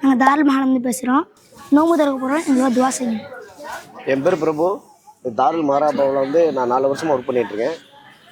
நாங்கள் தாராள மகாலேருந்து பேசுகிறோம் நோம்பு திறக்க போகிறோம் எங்களுக்கு துவா செய்யும் என் பேர் பிரபு. தாருல் மகாராபாவில் வந்து நான் நாலு வருஷமாக ஒர்க் பண்ணிகிட்ருக்கேன்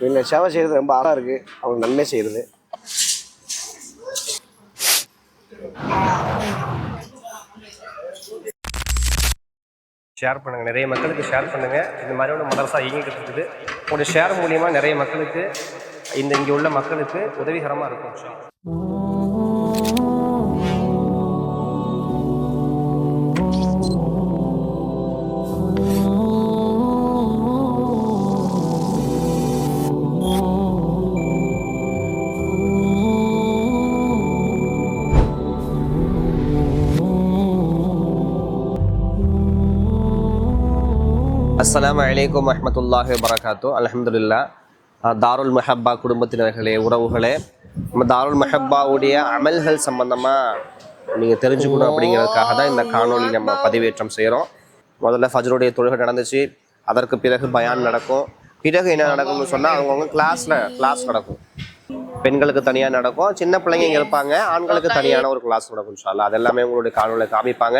இவங்க சேவை செய்கிறது ரொம்ப ஆறாக இருக்குது அவங்க நன்மை செய்கிறது ஷேர் பண்ணுங்கள் நிறைய மக்களுக்கு ஷேர் பண்ணுங்கள் இந்த மாதிரியான மதரசா இயங்கிட்டு இருக்குது. உங்களுடைய ஷேர் மூலியமாக நிறைய மக்களுக்கு இந்த இங்கே உள்ள மக்களுக்கு உதவிகரமாக இருக்கும். அஸ்லாம் அல்லாஹ். அஸ்ஸலாமு அலைக்கும் வரஹ்மத்துல்லாஹி வபரகாத்து தாருல் மெஹப்பா குடும்பத்தினர்களே உறவுகளே நம்ம தாருல் மெஹப்பாவுடைய அமல்கள் சம்பந்தமாக நீங்கள் தெரிஞ்சுக்கணும் அப்படிங்கிறதுக்காக தான் இந்த காணொலி நம்ம பதிவேற்றம் செய்கிறோம் முதல்ல ஃபஜ்ருடைய தொழுகை நடந்துச்சு. அதற்கு பிறகு பயான் நடக்கும். பிறகு என்ன நடக்கும்னு சொன்னால் அவங்கவுங்க கிளாஸில் கிளாஸ் நடக்கும். பெண்களுக்கு தனியாக நடக்கும். சின்ன பிள்ளைங்க இங்கே இருப்பாங்க. ஆண்களுக்கு தனியான ஒரு கிளாஸ் நடக்கும் இன்ஷால்லா அது எல்லாமே உங்களுடைய காணொலியில் காமிப்பாங்க.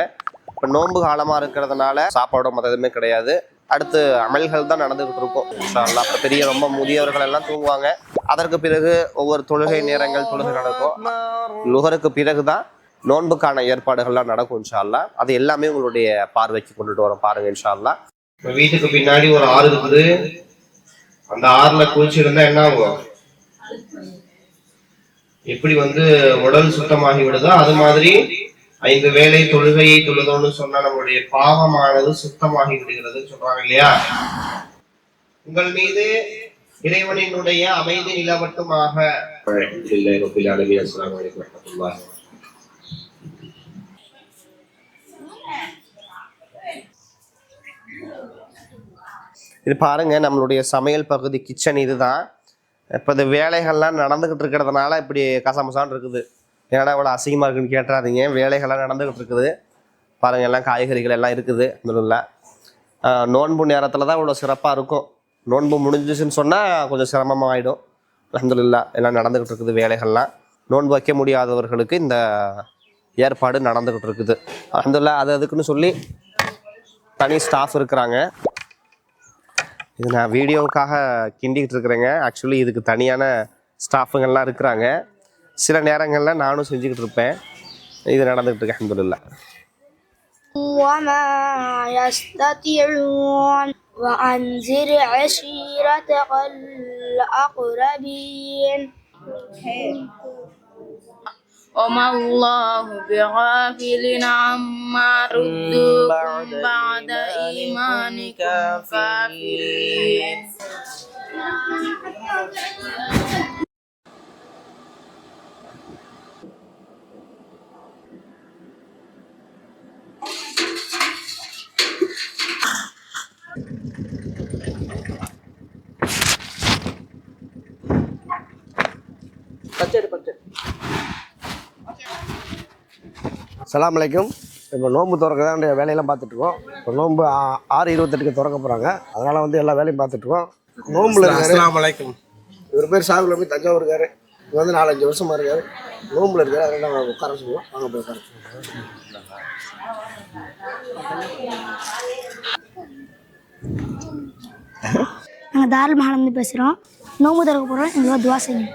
இப்போ நோன்பு காலமாக இருக்கிறதுனால சாப்பாடோ மற்ற எதுவுமே கிடையாது. அடுத்து அமல்கள் தான் நடந்துகிட்டு இருக்கும். இன்ஷால்லா பெரிய ரொம்ப முதியவர்கள் எல்லாம் தூங்குவாங்க. அதற்கு பிறகு ஒவ்வொரு தொழுகை நேரங்கள் தொழுகை நடக்கும். லுகருக்கு பிறகு தான் நோன்புக்கான ஏற்பாடுகள்லாம் நடக்கும் இன்ஷால்லா அது எல்லாமே உங்களுடைய பார்வைக்கு கொண்டுட்டு வரோம் பாருங்க இன்ஷால்லா வீட்டுக்கு பின்னாடி ஒரு ஆறு இருக்குது. அந்த ஆறுல குளிச்சிருந்தா என்ன ஆகும்? எப்படி வந்து உடல் சுத்தமாகி விடுதோ அது மாதிரி ஐந்து வேளை தொழுகையை தொழுதோன்னு சொன்னா நம்மளுடைய பாவமானது சுத்தமாகி விடுகிறது சொல்றாங்க இல்லையா? உங்கள் மீது இறைவனினுடைய அமைதி நிலவட்டுமாக. இது பாருங்க நம்மளுடைய சமையல் பகுதி கிச்சன் இதுதான். இப்போ இந்த வேலைகள்லாம் நடந்துகிட்டு இருக்கிறதுனால இப்படி கசமசான்னு இருக்குது. ஏன்னா இவ்வளோ அசிங்கமாக இருக்குன்னு கேட்டுறாதீங்க. வேலைகள்லாம் நடந்துகிட்டு இருக்குது. பாருங்கள் எல்லாம் காய்கறிகள் எல்லாம் இருக்குது. இந்த நோன்பு நேரத்தில் தான் இவ்வளோ சிறப்பாக இருக்கும். நோன்பு முடிஞ்சிச்சுன்னு சொன்னால் கொஞ்சம் சிரமமாக ஆகிடும் அலமதுல்லா எல்லாம் நடந்துக்கிட்டு இருக்குது வேலைகள்லாம். நோன்பு வைக்க முடியாதவர்களுக்கு இந்த ஏற்பாடு நடந்துக்கிட்டு இருக்குது. அலமதுல்லா அது அதுக்குன்னு சொல்லி தனி ஸ்டாஃப் இருக்கிறாங்க. இது நான் வீடியோவுக்காக கிண்டிக்கிட்டு இருக்கிறேங்க. ஆக்சுவலி இதுக்கு தனியான ஸ்டாஃபுங்கள்லாம் இருக்கிறாங்க. சில நேரங்களில் நானும் செஞ்சுக்கிட்டு இருப்பேன் இது நடந்துகிட்டு இருக்கு அல்ஹம்துலில்லா وما يستطيعون وأنذر عشيرتك الأقربين وما الله بغافل عما ردوكم بعد إيمانكم كافرين சலாம் அலைக்கும் இப்போ நோன்பு திறக்க தான் வேலையெல்லாம் பார்த்துட்ருக்கோம் இப்போ நோன்பு ஆறு இருபத்தெட்டுக்கு திறக்க போகிறாங்க அதனால் வந்து எல்லா வேலையும் பார்த்துட்ருக்கோம் நோன்புல இருக்காரு. அஸ்ஸலாமு அலைக்கும். இவர் பேர் சாகுல் போய் தஞ்சாவூர் இருக்காரு. இவர் வந்து நாலஞ்சு வருஷமா இருக்காரு. நோன்புல இருக்காரு. அதனால நாங்கள் உட்கார சொல்லுவோம் வாங்க போய் உட்கார. நாங்கள் தாராள மகாலேருந்து பேசுகிறோம் நோம்பு திறக்க போகிறோம் எங்களுக்கு துவா செய்யுங்க.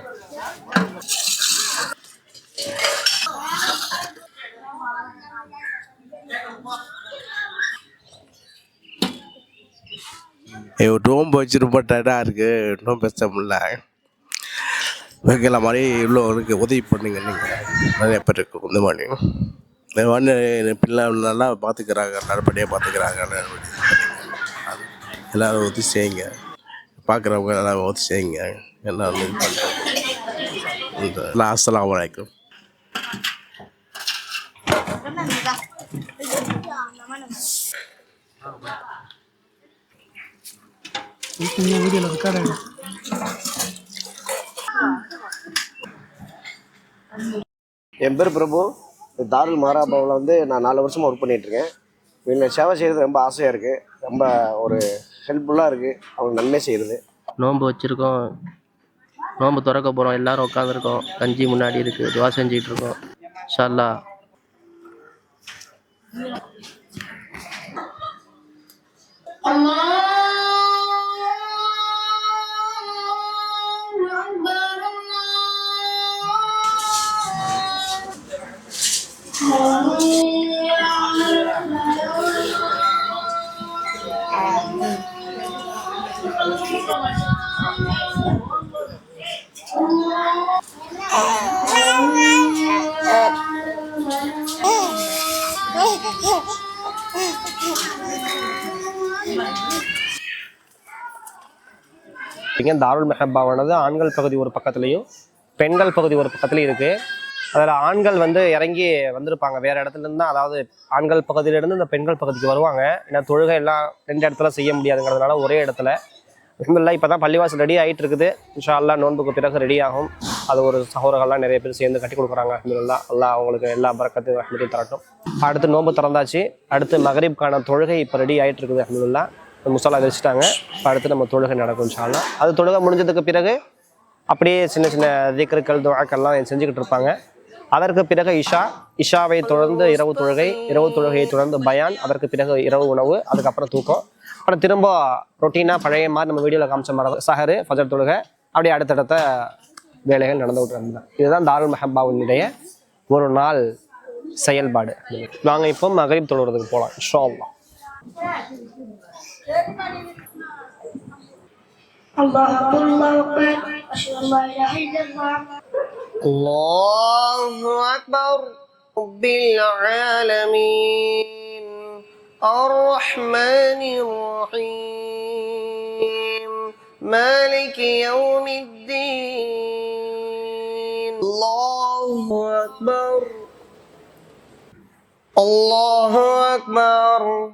ஐயோ நோம்பு வச்சு ரொம்ப டயர்டாக இருக்குது இன்னும் பேச முடியல. வைக்கல மாதிரி இவ்வளோ உதவி பண்ணுங்க நீங்கள் நிறைய பேர் இருக்கு இந்த மாதிரி. வந்து பிள்ளை நல்லா பார்த்துக்கிறாங்க நல்லபடியாக பார்த்துக்கிறாங்க எல்லோரும் உதவி செய்யுங்க. பார்க்குறவங்க எல்லாம் உதவி செய்யுங்க. எல்லாம் இது பண்ணுறோம் அஸ்ஸலாமு அலைக்கும் என் பேர் பிரபு. தாருல் மாராபாவில் வந்து நான் நாலு வருஷமாக ஒர்க் பண்ணிகிட்ருக்கேன் இவங்க சேவை செய்கிறது ரொம்ப ஆசையாக இருக்குது ரொம்ப ஒரு ஹெல்ப்ஃபுல்லாக இருக்குது அவங்க நன்மை செய்கிறது நோன்பு வச்சுருக்கோம். நோன்பு திறக்க போகிறோம் எல்லாரும் உட்காந்துருக்கோம் கஞ்சி முன்னாடி இருக்குது துவா செஞ்சிட்டு இருக்கோம் ஷல்லா இங்கே தாருல் மெஹப்பாவானது ஆண்கள் பகுதி ஒரு பக்கத்துலேயும் பெண்கள் பகுதி ஒரு பக்கத்துலையும் இருக்குது அதில் ஆண்கள் வந்து இறங்கி வந்திருப்பாங்க. வேறு இடத்துல இருந்து தான் அதாவது ஆண்கள் பகுதியிலேருந்து இந்த பெண்கள் பகுதிக்கு வருவாங்க. ஏன்னா தொழுகை எல்லாம் ரெண்டு இடத்துல செய்ய முடியாதுங்கிறதுனால ஒரே இடத்துல. அல்ஹம்துலில்லாஹ் இப்போ தான் பள்ளிவாசல் ரெடி ஆகிட்டு இருக்குது இன்ஷா நோன்புக்கு பிறகு ரெடி ஆகும். அது ஒரு சகோதரர்கள்லாம் நிறைய பேர் சேர்ந்து கட்டி கொடுக்குறாங்க. அஹமதுல்லா அல்லா அவங்களுக்கு எல்லா பறக்கத்தையும் ரஹ்மத்தையும் தரட்டும். அடுத்து நோன்பு திறந்தாச்சு. அடுத்து மகரீப்கான தொழுகை இப்போ ரெடி ஆகிட்டு இருக்குது அஹமதுல்லா முசாலா வச்சுட்டாங்க இப்போ அடுத்து நம்ம தொழுகை நடக்கும் இன்ஷால்லா அது தொழுகை முடிஞ்சதுக்கு பிறகு அப்படியே சின்ன சின்ன திக்கர்கள் துவாக்கள்லாம் செஞ்சுக்கிட்டு இருப்பாங்க. அதற்கு பிறகு இஷா இஷாவை தொடர்ந்து இரவு தொழுகை இரவு தொழுகையை தொடர்ந்து பயான் அதற்கு பிறகு இரவு உணவு அதுக்கப்புறம் தூக்கம் அப்புறம் திரும்ப ரொட்டீனாக பழைய மாதிரி நம்ம வீடியோவில் காமிச்ச மாதிரி சஹரு ஃபஜர் தொழுகை அப்படியே அடுத்தடுத்த வேலைகள் நடந்துகிட்டு இருந்தது இதுதான் தாருல் மெஹப்பாவுடைய ஒரு நாள் செயல்பாடு வாங்க இப்போ மகரிப் தொழுறதுக்கு போகலாம் இன்ஷா அல்லாஹ் الله أكبر الله أكبر أشهد أن لا إله إلا الله الله أكبر رب العالمين الرحمن الرحيم مالك يوم الدين الله أكبر الله أكبر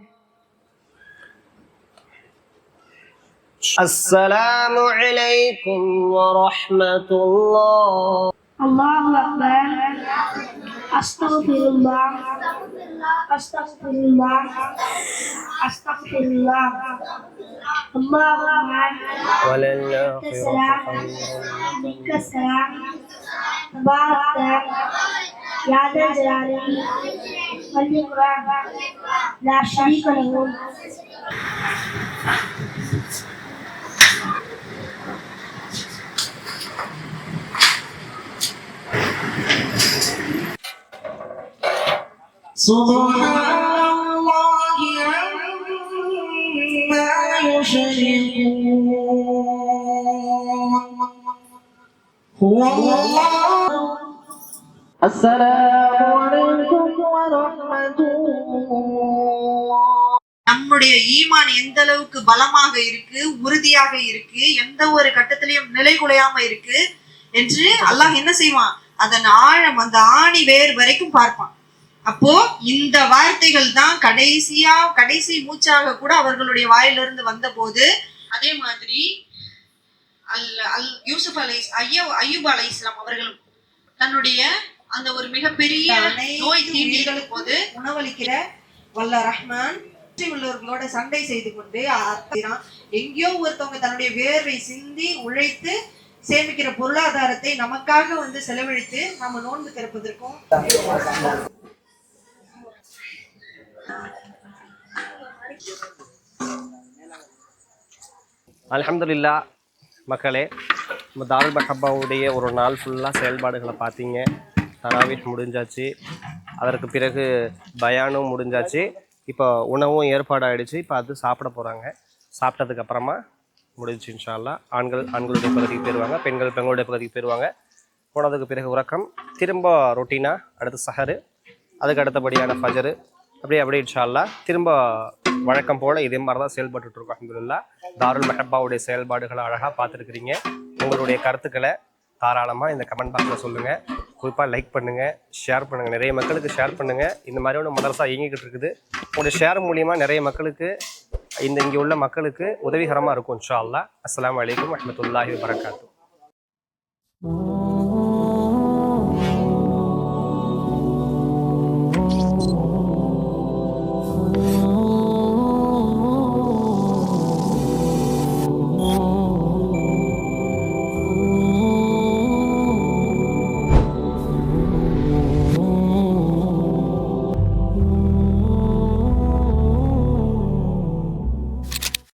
السلام عليكم ورحمة الله الله أكبر. أستغفر الله أستغفر الله أستغفر الله السلام خير منك السلام تبارك يا ذا الجلال والإكرام لا شريك له. سبحان الله عما يشركون هو الله السلام عليكم ورحمة الله நம்முடைய ஈமான் எந்த அளவுக்கு பலமாக இருக்கு உறுதியாக இருக்கு எந்த ஒரு கட்டத்திலையும் நிலைகுலையாம இருக்கு என்று அல்லாஹ் என்ன செய்வான் அதன் ஆழம் அந்த ஆணி வேர் வரைக்கும் பார்ப்பான். அப்போ இந்த வார்த்தைகள் தான் கடைசியா கடைசி மூச்சாக கூட அவர்களுடைய வாயிலிருந்து வந்த போது அதே மாதிரி அல் அல் யூசுப் அலை ஐயோ ஐயூப் அலை இஸ்லாம் அவர்களும் தன்னுடைய அந்த ஒரு மிகப்பெரிய நோய் தீண்டிகளும் போது உணவளிக்கிற வல்ல ரஹ்மான் உள்ளவர்களோட சண்டை செய்து கொண்டு எங்கேயோ ஒருத்தவங்க தன்னுடைய வேர்வை சிந்தி உழைத்து சேமிக்கிற பொருளாதாரத்தை நமக்காக வந்து செலவழித்து நம்ம நோன்பு திறப்பதற்கும். அலமதுல்லா மக்களே நம்ம தாரல் மஹப்பாவுடைய ஒரு நாள் ஃபுல்லாக செயல்பாடுகளை பார்த்தீங்க. தராவிஹ் முடிஞ்சாச்சு. அதற்கு பிறகு பயானும் முடிஞ்சாச்சு. இப்போ உணவும் ஏற்பாடாகிடுச்சு இப்போ அது சாப்பிட போகிறாங்க சாப்பிட்டதுக்கப்புறமா முடிஞ்சு இன்ஷால்லா ஆண்கள் ஆண்களுடைய பகுதிக்கு போயிடுவாங்க பெண்கள் பெண்களுடைய பகுதிக்கு போயிடுவாங்க போனதுக்கு பிறகு உறக்கம் திரும்ப ரொட்டீனாக அடுத்து சஹரு அதுக்கு அடுத்தபடியான ஃபஜரு அப்படியே அப்படியே இன்ஷால்லா திரும்ப வழக்கம் போல் இதே மாதிரி தான் செயல்பட்டுருக்கோம் அஹமதுல்லா தாருல் மெஹப்பாவுடைய செயல்பாடுகளை அழகாக பார்த்துருக்குறீங்க. உங்களுடைய கருத்துக்களை தாராளமாக இந்த கமெண்ட் பாக்ஸில் சொல்லுங்கள் குறிப்பாக லைக் பண்ணுங்கள் ஷேர் பண்ணுங்கள் நிறைய மக்களுக்கு ஷேர் பண்ணுங்கள் இந்த மாதிரியான மதரசா இயங்கிக்கிட்டு இருக்குது. உங்களுடைய ஷேர் மூலியமாக நிறைய மக்களுக்கு இந்த இங்கே உள்ள மக்களுக்கு உதவிகரமாக இருக்கும் இன்ஷா அல்லாஹ். அஸ்ஸலாமு அலைக்கும் வரஹ்மத்துல்லாஹி வபரகாத்துஹு.